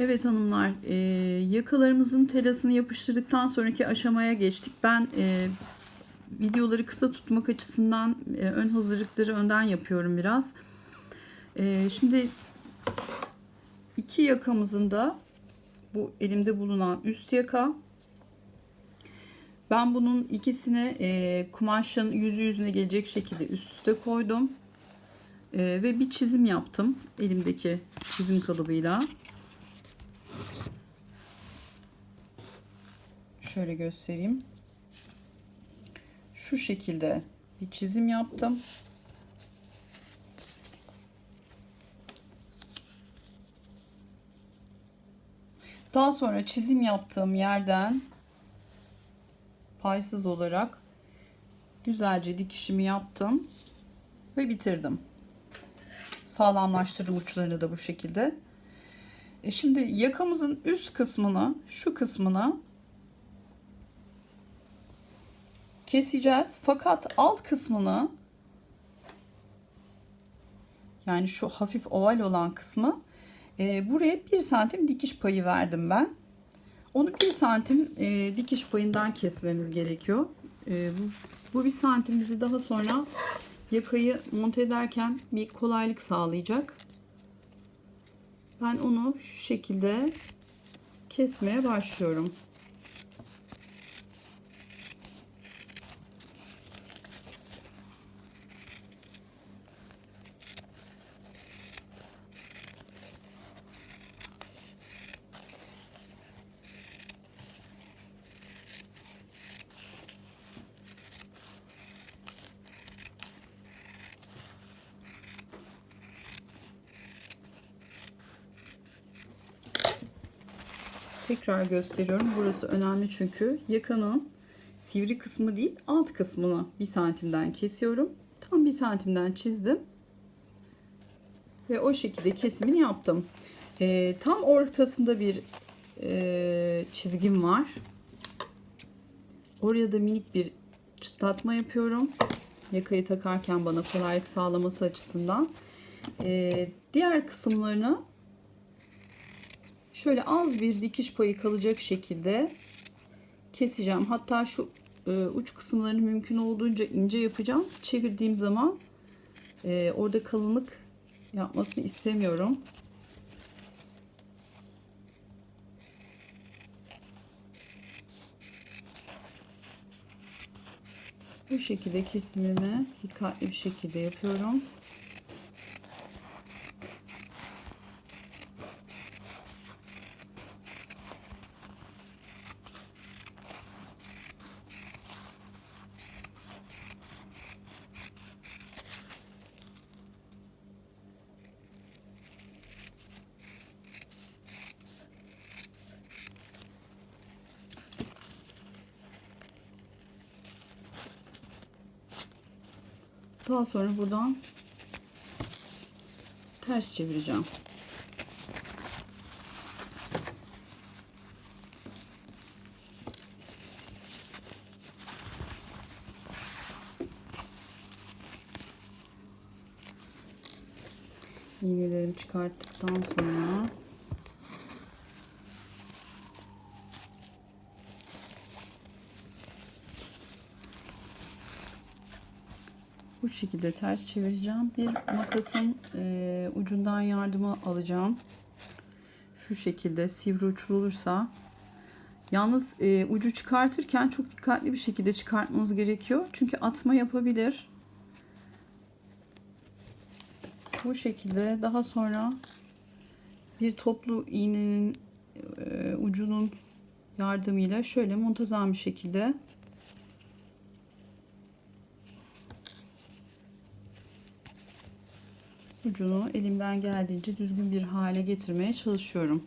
Evet hanımlar, e, yakalarımızın telasını yapıştırdıktan sonraki aşamaya geçtik. Ben e, videoları kısa tutmak açısından e, ön hazırlıkları önden yapıyorum biraz. E, şimdi iki yakamızın da bu elimde bulunan üst yaka. Ben bunun ikisini e, kumaşın yüzü yüzüne gelecek şekilde üst üste koydum. E, ve bir çizim yaptım elimdeki çizim kalıbıyla. Şöyle göstereyim. Şu şekilde bir çizim yaptım. Daha sonra çizim yaptığım yerden paysız olarak güzelce dikişimi yaptım ve bitirdim. Sağlamlaştırdım uçlarını da bu şekilde. E şimdi yakamızın üst kısmını, şu kısmını keseceğiz. Fakat alt kısmını yani şu hafif oval olan kısmı e, buraya 1 santim dikiş payı verdim ben. Onu 1 santim e, dikiş payından kesmemiz gerekiyor. E, bu, bu 1 santim bizi daha sonra yakayı monte ederken bir kolaylık sağlayacak. Ben onu şu şekilde kesmeye başlıyorum. Tekrar gösteriyorum. Burası önemli çünkü yakanın sivri kısmı değil alt kısmını bir santimden kesiyorum. Tam bir santimden çizdim. Ve o şekilde kesimini yaptım. Ee, tam ortasında bir e, çizgim var. Oraya da minik bir çıtlatma yapıyorum. Yakayı takarken bana kolaylık sağlaması açısından. Ee, diğer kısımlarını şöyle az bir dikiş payı kalacak şekilde keseceğim. Hatta şu e, uç kısımlarını mümkün olduğunca ince yapacağım. Çevirdiğim zaman e, orada kalınlık yapmasını istemiyorum. Bu şekilde kesimimi dikkatli bir şekilde yapıyorum. Daha sonra buradan ters çevireceğim. İğnelerimi çıkarttıktan sonra bu şekilde ters çevireceğim. Bir makasın e, ucundan yardımı alacağım. Şu şekilde sivri uçlu olursa. Yalnız e, ucu çıkartırken çok dikkatli bir şekilde çıkartmanız gerekiyor. Çünkü atma yapabilir. Bu şekilde daha sonra bir toplu iğnenin e, ucunun yardımıyla şöyle muntazam bir şekilde ucunu elimden geldiğince düzgün bir hale getirmeye çalışıyorum.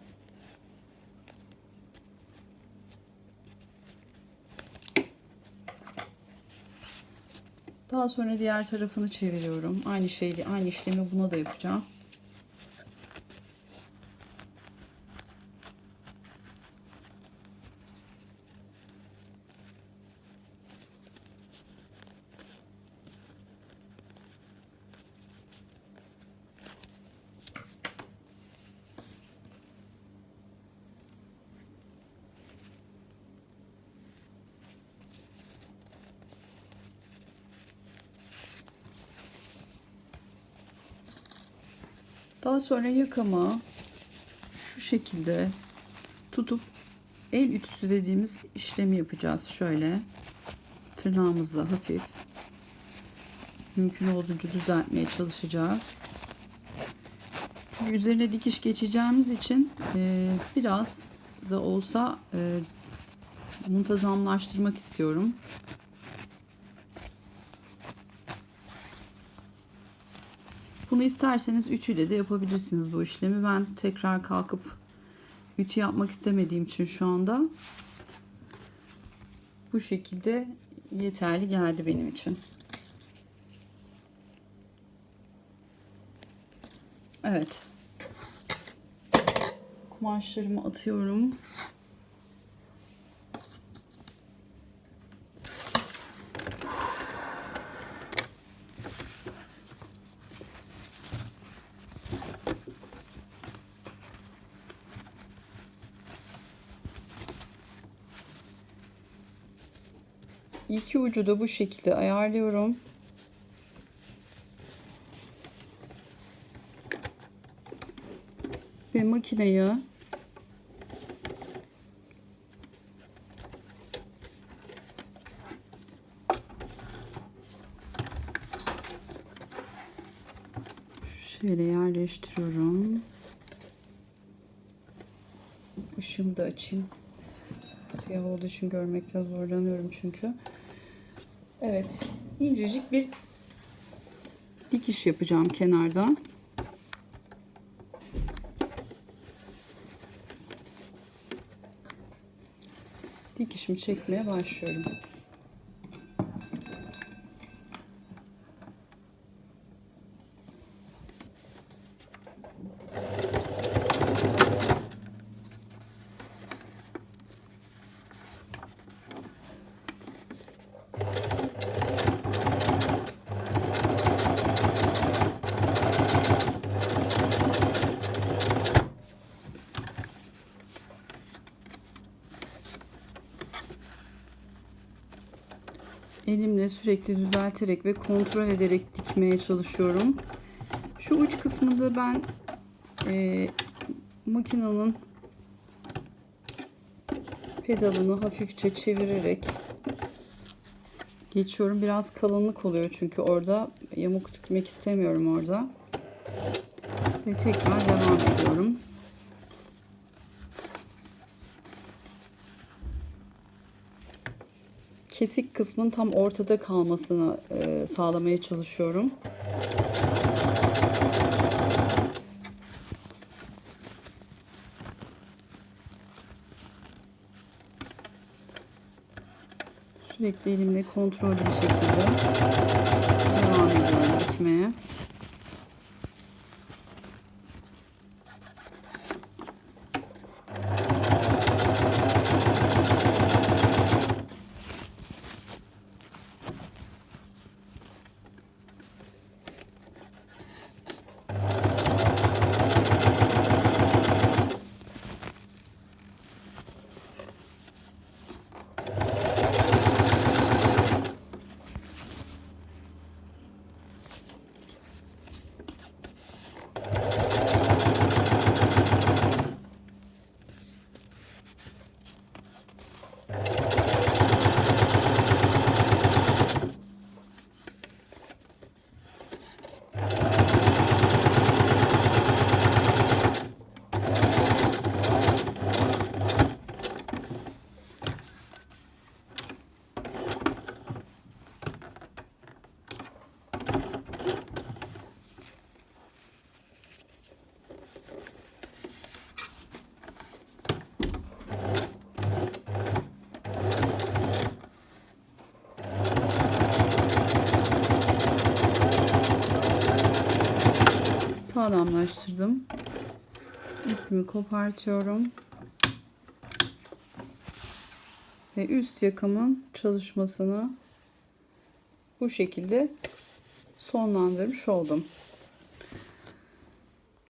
Daha sonra diğer tarafını çeviriyorum. Aynı şeyi, aynı işlemi buna da yapacağım. Daha sonra yakamı şu şekilde tutup el ütüsü dediğimiz işlemi yapacağız. Şöyle tırnağımızla hafif mümkün olduğunca düzeltmeye çalışacağız. Çünkü üzerine dikiş geçeceğimiz için e, biraz da olsa e, muntazamlaştırmak istiyorum. Bunu isterseniz ütüyle de yapabilirsiniz bu işlemi. Ben tekrar kalkıp ütü yapmak istemediğim için şu anda bu şekilde yeterli geldi benim için. Evet. Kumaşlarımı atıyorum. İki ucu da bu şekilde ayarlıyorum. Ve makineyi şöyle yerleştiriyorum. Işığımı da açayım. Siyah olduğu için görmekte zorlanıyorum çünkü. Evet. incecik bir dikiş yapacağım kenardan. Dikişimi çekmeye başlıyorum. Elimle sürekli düzelterek ve kontrol ederek dikmeye çalışıyorum. Şu uç kısmında ben e, makinenin pedalını hafifçe çevirerek geçiyorum. Biraz kalınlık oluyor çünkü orada yamuk dikmek istemiyorum orada. Ve tekrar devam ediyorum. Kesik kısmın tam ortada kalmasını e, sağlamaya çalışıyorum. Sürekli elimle kontrollü bir şekilde Sağlamlaştırdım. İpimi kopartıyorum. Ve üst yakamın çalışmasını bu şekilde sonlandırmış oldum.